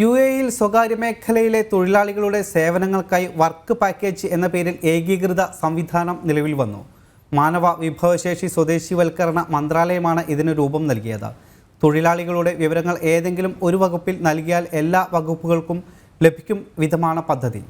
U എയിൽ സ്വകാര്യ മേഖലയിലെ തൊഴിലാളികളുടെ സേവനങ്ങൾക്കായി വർക്ക് പാക്കേജ് എന്ന പേരിൽ ഏകീകൃത സംവിധാനം നിലവിൽ വന്നു. മാനവ വിഭവശേഷി സ്വദേശിവൽക്കരണ മന്ത്രാലയമാണ് ഇതിന് രൂപം നൽകിയത്. തൊഴിലാളികളുടെ വിവരങ്ങൾ ഏതെങ്കിലും ഒരു വകുപ്പിൽ നൽകിയാൽ എല്ലാ വകുപ്പുകൾക്കും ലഭിക്കും വിധമാണ് പദ്ധതി.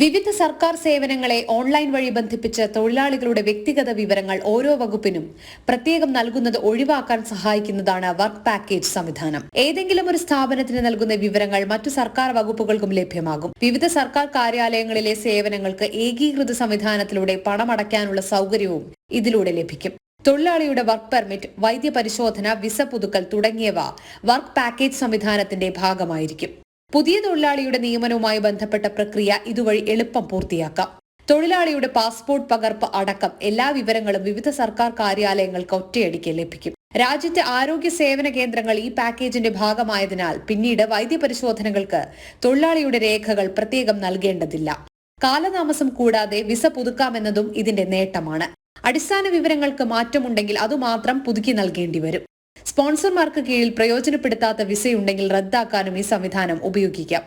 വിവിധ സർക്കാർ സേവനങ്ങളെ ഓൺലൈൻ വഴി ബന്ധിപ്പിച്ച് തൊഴിലാളികളുടെ വ്യക്തിഗത വിവരങ്ങൾ ഓരോ വകുപ്പിനും പ്രത്യേകം നൽകുന്നത് ഒഴിവാക്കാൻ സഹായിക്കുന്നതാണ് വർക്ക് പാക്കേജ് സംവിധാനം. ഏതെങ്കിലും ഒരു സ്ഥാപനത്തിന് നൽകുന്ന വിവരങ്ങൾ മറ്റു സർക്കാർ വകുപ്പുകൾക്കും ലഭ്യമാകും. വിവിധ സർക്കാർ കാര്യാലയങ്ങളിലെ സേവനങ്ങൾക്ക് ഏകീകൃത സംവിധാനത്തിലൂടെ പണമടയ്ക്കാനുള്ള സൗകര്യവും ഇതിലൂടെ ലഭിക്കും. തൊഴിലാളിയുടെ വർക്ക് പെർമിറ്റ് വൈദ്യപരിശോധന വിസ പുതുക്കൽ തുടങ്ങിയവ വർക്ക് പാക്കേജ് സംവിധാനത്തിന്റെ ഭാഗമായിരിക്കും. പുതിയ തൊഴിലാളിയുടെ നിയമനവുമായി ബന്ധപ്പെട്ട പ്രക്രിയ ഇതുവഴി എളുപ്പം പൂർത്തിയാക്കാം. തൊഴിലാളിയുടെ പാസ്പോർട്ട് പകർപ്പ് അടക്കം എല്ലാ വിവരങ്ങളും വിവിധ സർക്കാർ കാര്യാലയങ്ങൾക്ക് ഒറ്റയടിക്ക് ലഭിക്കും. രാജ്യത്തെ ആരോഗ്യ സേവന കേന്ദ്രങ്ങൾ ഈ പാക്കേജിന്റെ ഭാഗമായതിനാൽ പിന്നീട് വൈദ്യപരിശോധനകൾക്ക് തൊഴിലാളിയുടെ രേഖകൾ പ്രത്യേകം നൽകേണ്ടതില്ല. കാലതാമസം കൂടാതെ വിസ പുതുക്കാമെന്നതും ഇതിന്റെ നേട്ടമാണ്. അടിസ്ഥാന വിവരങ്ങൾക്ക് മാറ്റമുണ്ടെങ്കിൽ അതുമാത്രം പുതുക്കി നൽകേണ്ടി വരും സ്പോൺസർമാർക്ക് കീഴിൽ പ്രയോജനപ്പെടുത്താത്ത വിസയുണ്ടെങ്കിൽ റദ്ദാക്കാനും ഈ സംവിധാനം ഉപയോഗിക്കാം.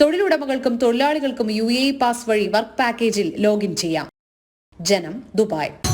തൊഴിലുടമകൾക്കും തൊഴിലാളികൾക്കും യു എ പാസ് വഴി വർക്ക് പാക്കേജിൽ ലോഗിൻ ചെയ്യാം. ജനം ദുബായ്.